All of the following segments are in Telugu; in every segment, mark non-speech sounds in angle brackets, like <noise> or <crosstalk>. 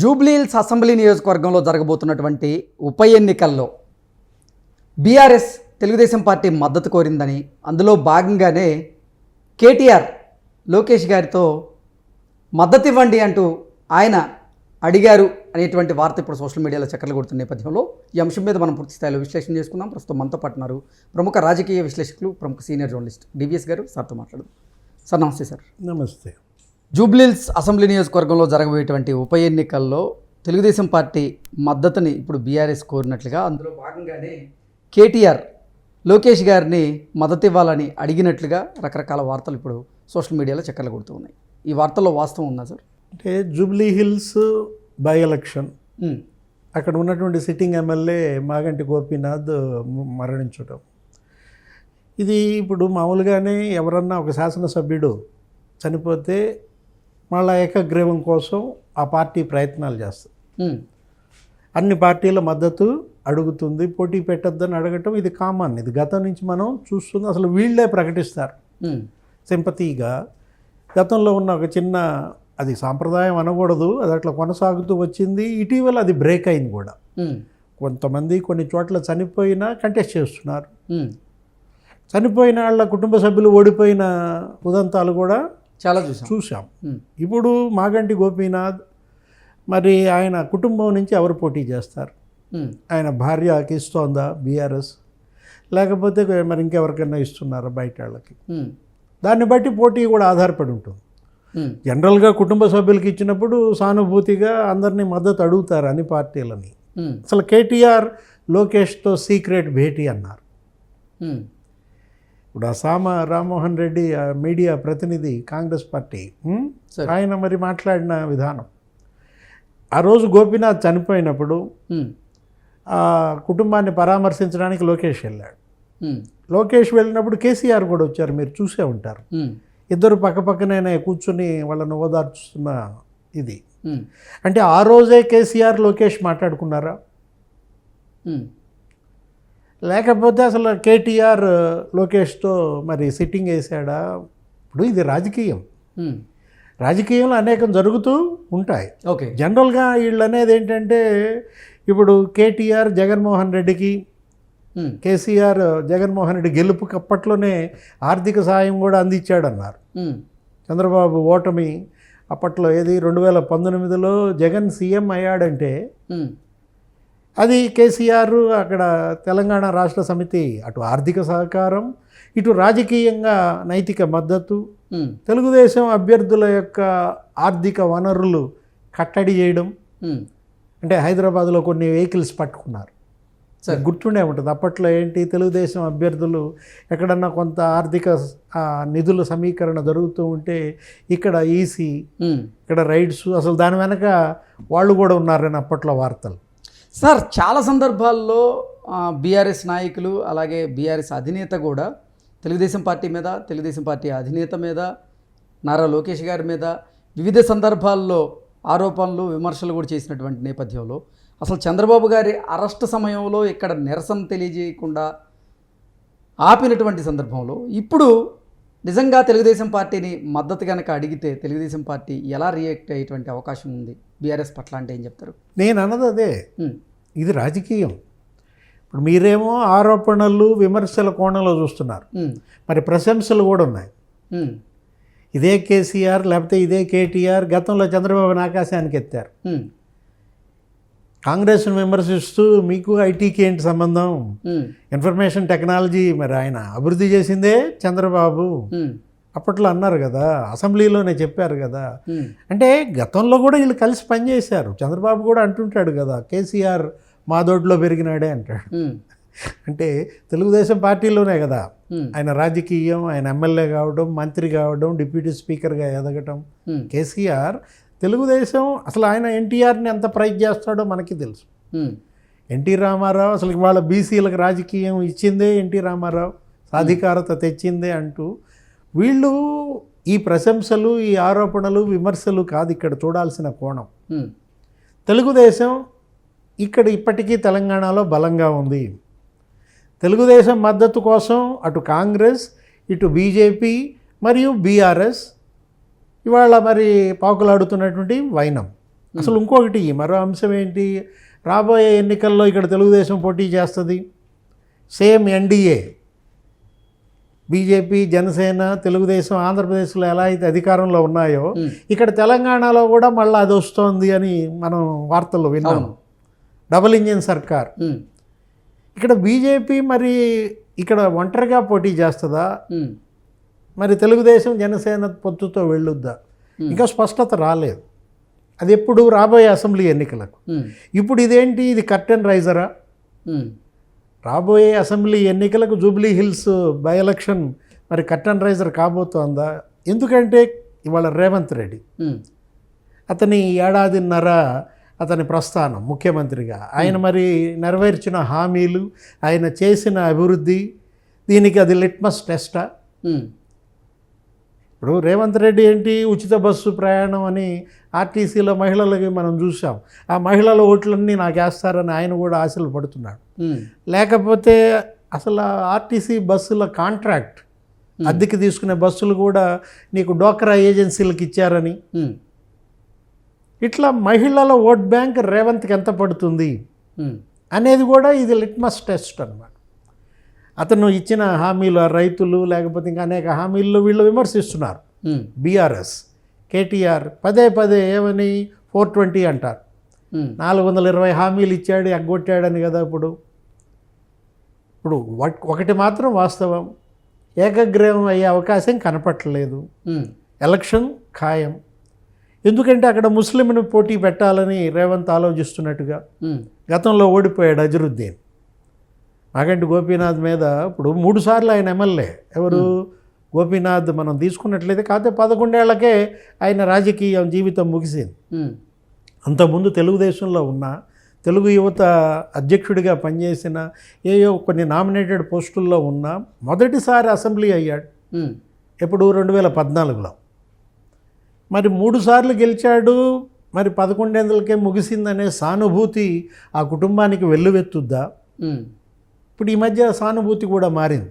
జూబ్లీహిల్స్ అసెంబ్లీ నియోజకవర్గంలో జరగబోతున్నటువంటి ఉప ఎన్నికల్లో బీఆర్ఎస్ తెలుగుదేశం పార్టీ మద్దతు కోరిందని అందులో భాగంగానే కేటీఆర్ లోకేష్ గారితో మద్దతు ఇవ్వండి అంటూ ఆయన అడిగారు అనేటువంటి వార్త ఇప్పుడు సోషల్ మీడియాలో చక్కర్లు కొడుతున్న నేపథ్యంలో. ఈ అంశం మీద మనం పూర్తి స్థాయిలో విశ్లేషణ చేసుకుందాం. ప్రస్తుతం మనతో పాటు ప్రముఖ రాజకీయ విశ్లేషకులు ప్రముఖ సీనియర్ జర్నలిస్ట్ డివిఎస్ గారు. సార్తో మాట్లాడదు. సార్ నమస్తే సార్. నమస్తే. జూబ్లీహిల్స్ అసెంబ్లీ నియోజకవర్గంలో జరగబోయేటువంటి ఉప ఎన్నికల్లో తెలుగుదేశం పార్టీ మద్దతుని ఇప్పుడు బీఆర్ఎస్ కోరినట్లుగా అందులో భాగంగానే కేటీఆర్ లోకేష్ గారిని మద్దతు ఇవ్వాలని అడిగినట్లుగా రకరకాల వార్తలు ఇప్పుడు సోషల్ మీడియాలో చక్కర్లు కొడుతూ ఉన్నాయి. ఈ వార్తల్లో వాస్తవం ఉందా సార్? అంటే జూబ్లీ హిల్స్ బై ఎలక్షన్. అక్కడ ఉన్నటువంటి సిట్టింగ్ ఎమ్మెల్యే మాగంటి గోపీనాథ్ మరణించడం ఇది ఇప్పుడు మామూలుగానే ఎవరన్నా ఒక శాసనసభ్యుడు చనిపోతే మళ్ళా ఏకగ్రీవం కోసం ఆ పార్టీ ప్రయత్నాలు చేస్తుంది. అన్ని పార్టీల మద్దతు అడుగుతుంది పోటీ పెట్టొద్దని అడగటం ఇది కామన్. ఇది గతం నుంచి మనం చూస్తుంది అసలు వీళ్ళే ప్రకటిస్తారు. సింపతీగా గతంలో ఉన్న ఒక చిన్న అది సాంప్రదాయం అనకూడదు అది అట్లా కొనసాగుతూ వచ్చింది ఇటీవల అది బ్రేక్ అయింది కూడా. కొంతమంది కొన్ని చోట్ల చనిపోయినా కంటెస్ట్ చేస్తున్నారు. చనిపోయిన వాళ్ళ కుటుంబ సభ్యులు ఓడిపోయిన ఉదంతాలు కూడా చాలా చూసాం చూసాం ఇప్పుడు మాగంటి గోపీనాథ్ మరి ఆయన కుటుంబం నుంచి ఎవరు పోటీ చేస్తారు? ఆయన భార్యకి ఇస్తోందా బీఆర్ఎస్? లేకపోతే మరి ఇంకెవరికైనా ఇస్తున్నారా బయట వాళ్ళకి? దాన్ని బట్టి పోటీ కూడా ఆధారపడి ఉంటుంది. జనరల్గా కుటుంబ సభ్యులకి ఇచ్చినప్పుడు సానుభూతిగా అందరినీ మద్దతు అడుగుతారు అన్ని పార్టీలని. అసలు కేటీఆర్ లోకేష్తో సీక్రెట్ భేటీ అన్నారు. ఇప్పుడు అసామ రామ్మోహన్ రెడ్డి మీడియా ప్రతినిధి కాంగ్రెస్ పార్టీ. ఆయన మరి మాట్లాడిన విధానం. ఆ రోజు గోపీనాథ్ చనిపోయినప్పుడు ఆ కుటుంబాన్ని పరామర్శించడానికి లోకేష్ వెళ్ళాడు. లోకేష్ వెళ్ళినప్పుడు కేసీఆర్ కూడా వచ్చారు మీరు చూసే ఉంటారు. ఇద్దరు పక్కపక్కనే కూర్చుని వాళ్ళని ఓదార్చుతున్న ఇది. అంటే ఆ రోజే కేసీఆర్ లోకేష్ మాట్లాడుకున్నారా? లేకపోతే అసలు కేటీఆర్ లోకేష్తో మరి సిట్టింగ్ వేసాడా? ఇప్పుడు ఇది రాజకీయం. రాజకీయంలో అనేకం జరుగుతూ ఉంటాయి. ఓకే. జనరల్గా వీళ్ళు అనేది ఏంటంటే ఇప్పుడు కేటీఆర్ జగన్మోహన్ రెడ్డికి కేసీఆర్ జగన్మోహన్ రెడ్డి గెలుపుకి అప్పట్లోనే ఆర్థిక సాయం కూడా అందించాడన్నారు. చంద్రబాబు ఓటమి అప్పట్లో ఏది? రెండు వేల పంతొమ్మిదిలో జగన్ సీఎం అయ్యాడంటే అది కేసీఆర్ అక్కడ తెలంగాణ రాష్ట్ర సమితి అటు ఆర్థిక సహకారం ఇటు రాజకీయంగా నైతిక మద్దతు తెలుగుదేశం అభ్యర్థుల యొక్క ఆర్థిక వనరులు కట్టడి చేయడం. అంటే హైదరాబాద్లో కొన్ని వెహికల్స్ పట్టుకున్నారు సరే. గుర్తుండే ఉంటుంది అప్పట్లో ఏంటి తెలుగుదేశం అభ్యర్థులు ఎక్కడన్నా కొంత ఆర్థిక నిధుల సమీకరణ జరుగుతూ ఉంటే ఇక్కడ ఈసీ. ఇక్కడ రైడ్స్ అసలు దాని వెనక వాళ్ళు కూడా ఉన్నారని అప్పట్లో వార్తలు సార్ చాలా సందర్భాల్లో బీఆర్ఎస్ నాయకులు అలాగే బీఆర్ఎస్ అధినేత కూడా తెలుగుదేశం పార్టీ మీద తెలుగుదేశం పార్టీ అధినేత మీద నారా లోకేష్ గారి మీద వివిధ సందర్భాల్లో ఆరోపణలు విమర్శలు కూడా చేసినటువంటి నేపథ్యంలో అసలు చంద్రబాబు గారి అరెస్ట్ సమయంలో ఇక్కడ నిరసన తెలియజేయకుండా ఆపినటువంటి సందర్భంలో ఇప్పుడు నిజంగా తెలుగుదేశం పార్టీని మద్దతు కనుక అడిగితే తెలుగుదేశం పార్టీ ఎలా రియాక్ట్ అయ్యేటువంటి అవకాశం ఉంది? బీఆర్ఎస్ పట్ల అంటే ఏం చెప్తారు? నేను అన్నది అదే. ఇది రాజకీయం. ఇప్పుడు మీరేమో ఆరోపణలు విమర్శల కోణంలో చూస్తున్నారు. మరి ప్రశంసలు కూడా ఉన్నాయి. ఇదే కేసీఆర్ లేకపోతే ఇదే కేటీఆర్ గతంలో చంద్రబాబుని ఆకాశానికి ఎత్తారు. కాంగ్రెస్ను విమర్శిస్తూ మీకు ఐటీకి ఏంటి సంబంధం? ఇన్ఫర్మేషన్ టెక్నాలజీ మరి ఆయన అభివృద్ధి చేసిందే చంద్రబాబు. అప్పట్లో అన్నారు కదా అసెంబ్లీలోనే చెప్పారు కదా. అంటే గతంలో కూడా వీళ్ళు కలిసి పనిచేశారు చంద్రబాబు కూడా అంటుంటాడు కదా కేసీఆర్ మా దొడ్లో పెరిగినాడే అంటాడు. అంటే తెలుగుదేశం పార్టీలోనే కదా. ఆయన రాజకీయం ఆయన ఎమ్మెల్యే కావడం మంత్రి కావడం డిప్యూటీ స్పీకర్గా ఎదగటం. కేసీఆర్ తెలుగుదేశం అసలు ఆయన ఎన్టీఆర్ని ఎంత ప్రైజ్ చేస్తాడో మనకి తెలుసు. ఎన్టీ రామారావు అసలు వాళ్ళ బీసీలకు రాజకీయం ఇచ్చిందే ఎన్టీ రామారావు సాధికారత తెచ్చిందే అంటూ వీళ్ళు ఈ ప్రశంసలు ఈ ఆరోపణలు విమర్శలు కాదు ఇక్కడ చూడాల్సిన కోణం. తెలుగుదేశం ఇక్కడ ఇప్పటికీ తెలంగాణలో బలంగా ఉంది. తెలుగుదేశం మద్దతు కోసం అటు కాంగ్రెస్ ఇటు బీజేపీ మరియు బీఆర్ఎస్ ఇవాళ మరి పాకులాడుతున్నటువంటి వైనం అసలు ఇంకొకటి మరో అంశం ఏంటి రాబోయే ఎన్నికల్లో ఇక్కడ తెలుగుదేశం పోటీ చేస్తుంది same NDA BJP Janasena Telugu Desam ఆంధ్రప్రదేశ్లో ఎలా అయితే అధికారంలో ఉన్నాయో. ఇక్కడ తెలంగాణలో కూడా మళ్ళీ అది వస్తోంది అని మనం వార్తల్లో విన్నాం అవును. డబుల్ ఇంజిన్ సర్కార్. ఇక్కడ బీజేపీ మరి ఇక్కడ ఒంటరిగా పోటీ చేస్తుందా. మరి తెలుగుదేశం జనసేన పొత్తుతో వెళ్ళొద్దా? ఇంకా స్పష్టత రాలేదు. అది ఎప్పుడు రాబోయే అసెంబ్లీ ఎన్నికలకు. ఇప్పుడు ఇదేంటి? ఇది కర్టెన్ రైజరా. రాబోయే అసెంబ్లీ ఎన్నికలకు జూబ్లీ హిల్స్ బై ఎలక్షన్ మరి కర్టెన్ రైజర్ కాబోతోందా? ఎందుకంటే ఇవాళ రేవంత్ రెడ్డి. అతని ఏడాదిన్నర అతని ప్రస్థానం ముఖ్యమంత్రిగా. ఆయన మరి నెరవేర్చిన హామీలు ఆయన చేసిన అభివృద్ధి దీనికి అది లిట్మస్ టెస్టా. ఇప్పుడు రేవంత్ రెడ్డి ఏంటి? ఉచిత బస్సు ప్రయాణం అని ఆర్టీసీలో మహిళలకి మనం చూసాం ఆ మహిళల ఓట్లన్నీ నాకు వేస్తారని ఆయన కూడా ఆశలు పడుతున్నాడు. లేకపోతే అసలు ఆర్టీసీ బస్సుల కాంట్రాక్ట్ అద్దెకి తీసుకునే బస్సులు కూడా నీకు డోక్రా ఏజెన్సీలకు ఇచ్చారని. ఇట్లా మహిళల ఓట్ బ్యాంక్ రేవంత్కి ఎంత పడుతుంది. అనేది కూడా ఇది లిట్మస్ టెస్ట్ అన్నమాట. అతను ఇచ్చిన హామీలు ఆ రైతులు లేకపోతే ఇంకా అనేక హామీల్లో వీళ్ళు విమర్శిస్తున్నారు. బీఆర్ఎస్ కేటీఆర్ పదే పదే ఏమని ఫోర్ ట్వంటీ అంటారు. నాలుగు వందల ఇరవై హామీలు ఇచ్చాడు ఎగ్గొట్టాడని కదా ఇప్పుడు ఇప్పుడు ఒకటి మాత్రం వాస్తవం ఏకగ్రీవం అయ్యే అవకాశం కనపట్టలేదు. ఎలక్షన్ ఖాయం ఎందుకంటే అక్కడ ముస్లింను పోటీ పెట్టాలని రేవంత్ ఆలోచిస్తున్నట్టుగా. గతంలో ఓడిపోయాడు అజరుద్దీన్ మాగంటి గోపీనాథ్ మీద ఇప్పుడు మూడు సార్లు ఆయన ఎమ్మెల్యే. ఎవరు? గోపీనాథ్ మనం తీసుకున్నట్లయితే కాకపోతే పదకొండేళ్ళకే ఆయన రాజకీయ జీవితం ముగిసింది. అంతకుముందు తెలుగుదేశంలో ఉన్న తెలుగు యువత అధ్యక్షుడిగా పనిచేసిన ఏయో కొన్ని నామినేటెడ్ పోస్టుల్లో ఉన్న మొదటిసారి అసెంబ్లీ అయ్యాడు. ఎప్పుడు? రెండు వేల పద్నాలుగులో. మరి మూడు సార్లు గెలిచాడు. మరి పదకొండేళ్ళకే ముగిసిందనే సానుభూతి ఆ కుటుంబానికి వెల్లువెత్తుద్దా. ఇప్పుడు ఈ మధ్య సానుభూతి కూడా మారింది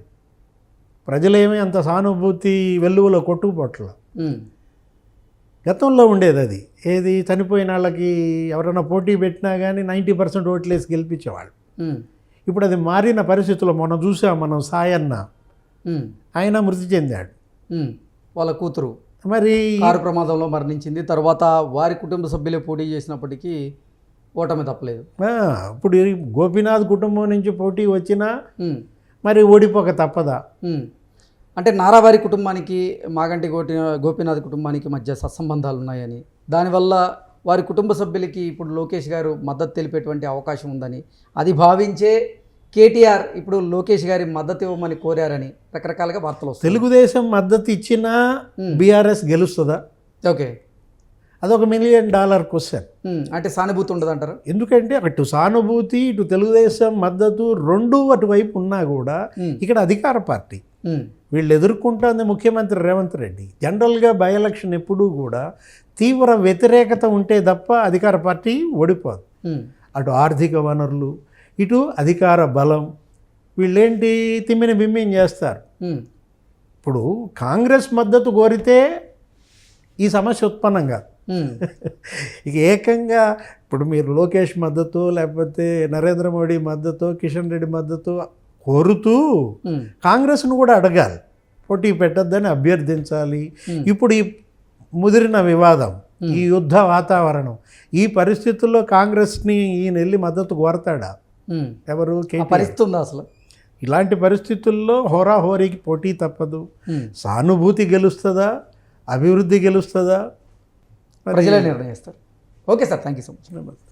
ప్రజలేమీ అంత సానుభూతి వెల్లువలో కొట్టుకుపోట్ల. గతంలో ఉండేది అది ఏది చనిపోయిన వాళ్ళకి ఎవరైనా పోటీ పెట్టినా కానీ నైంటీ పర్సెంట్ ఓట్లేసి గెలిపించేవాళ్ళు. ఇప్పుడు అది మారిన పరిస్థితుల్లో మనం చూసాం మనం సాయన్న. ఆయన మృతి చెందాడు. వాళ్ళ కూతురు మరి కారు ప్రమాదంలో మరణించింది తర్వాత వారి కుటుంబ సభ్యులే పోటీ చేసినప్పటికీ ఓటమి తప్పలేదు. ఇప్పుడు గోపీనాథ్ కుటుంబం నుంచి పోటీ వచ్చినా. మరి ఓడిపోక తప్పదా. అంటే నారావారి కుటుంబానికి మాగంటి గోటి గోపీనాథ్ కుటుంబానికి మధ్య సత్సంబంధాలు ఉన్నాయని. దానివల్ల వారి కుటుంబ సభ్యులకి ఇప్పుడు లోకేష్ గారు మద్దతు తెలిపేటువంటి అవకాశం ఉందని. అది భావించే కేటీఆర్ ఇప్పుడు లోకేష్ గారి మద్దతు ఇవ్వమని కోరారని రకరకాలుగా వార్తలు వస్తాయి తెలుగుదేశం మద్దతు ఇచ్చినా. బీఆర్ఎస్ గెలుస్తుందా? ఓకే. అదొక మిలియన్ డాలర్ క్వశ్చన్. అంటే సానుభూతి ఉండదు అంటారు ఎందుకంటే అటు సానుభూతి ఇటు తెలుగుదేశం మద్దతు రెండు అటువైపు ఉన్నా కూడా. ఇక్కడ అధికార పార్టీ. వీళ్ళు ఎదుర్కొంటుంది ముఖ్యమంత్రి రేవంత్ రెడ్డి. జనరల్గా బై ఎలక్షన్ ఎప్పుడూ కూడా తీవ్ర వ్యతిరేకత ఉంటే తప్ప అధికార పార్టీ ఓడిపోదు. అటు ఆర్థిక వనరులు ఇటు అధికార బలం. వీళ్ళేంటి తిమ్మిని బిమ్మిని చేస్తారు? ఇప్పుడు కాంగ్రెస్ మద్దతు కోరితే ఈ సమస్య ఉత్పన్నం కాదు. <laughs> ఇక ఏకంగా ఇప్పుడు మీరు లోకేష్ మద్దతు లేకపోతే నరేంద్ర మోడీ మద్దతు కిషన్ రెడ్డి మద్దతు కోరుతూ కాంగ్రెస్ను కూడా అడగాలి. పోటీ పెట్టద్దని అభ్యర్థించాలి. ఇప్పుడు ఈ ముదిరిన వివాదం ఈ యుద్ధ వాతావరణం ఈ పరిస్థితుల్లో కాంగ్రెస్ని ఈయన వెళ్ళి మద్దతు కోరతాడా? ఎవరు? ఆ కేటీఆర్. పరిస్థితి ఉందా అసలు? ఇలాంటి పరిస్థితుల్లో హోరాహోరీకి పోటీ తప్పదు. సానుభూతి గెలుస్తుందా? అభివృద్ధి గెలుస్తుందా? ప్రజలే నిర్ణయిస్తారు. Okay sir thank you so much.